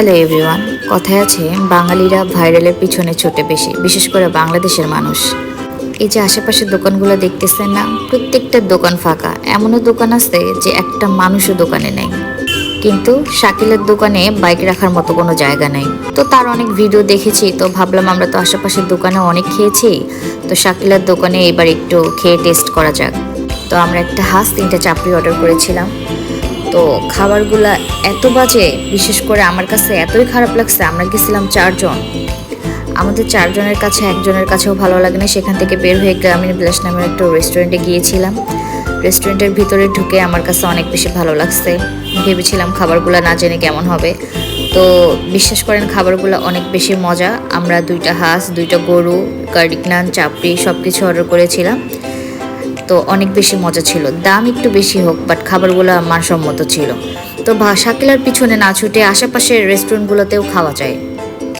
Hello everyone কথায় আছে, বাঙালিরা ভাইরালের পিছনে ছোটে বেশি, বিশেষ করে বাংলাদেশের মানুষ। এই যে আশেপাশের দোকানগুলো দেখতেছেন না, প্রত্যেকটা দোকান ফাঁকা। এমনও দোকান আছে যে একটা মানুষও দোকানে নেই। কিন্তু শাকিলের দোকানে বাইক রাখার মতো কোনো জায়গা নেই। তো তার অনেক ভিডিও দেখেছি, তো ভাবলাম আমরা তো আশেপাশের দোকানে অনেক খেয়েছি। তো শাকিলের দোকানে এবার একটু খেয়ে টেস্ট করা যাক। তো আমরা একটা হাঁস, তিনটা চাপড়ি অর্ডার করেছিলাম। তো খাবারগুলা এত বাজে, বিশেষ করে আমার কাছে এতই খারাপ লাগছে। আমরা গেছিলাম চারজন। আমাদের চারজনের কাছে একজনের কাছেও ভালো লাগে না সেখান থেকে বের হয়ে গ্রামীণ বিলাস নামের একটা রেস্টুরেন্টে গিয়েছিলাম। রেস্টুরেন্টের ভিতরে ঢুকে আমার কাছে অনেক বেশি ভালো লাগছে। ভেবেছিলাম খাবারগুলো না জেনে কেমন হবে। তো বিশ্বাস করেন, খাবারগুলো অনেক বেশি মজা। আমরা দুইটা হাঁস, দুইটা গরু কার্ডিক নান চাপড়ি সব কিছু অর্ডার করেছিলাম। তো অনেক বেশি মজা ছিল। দাম একটু বেশি হোক বাট খাবারগুলো মানসম্মত ছিল। তো ভা- সাকিলার পিছনে না ছুটে আশেপাশের রেস্টুরেন্টগুলোতেও খাওয়া যায়।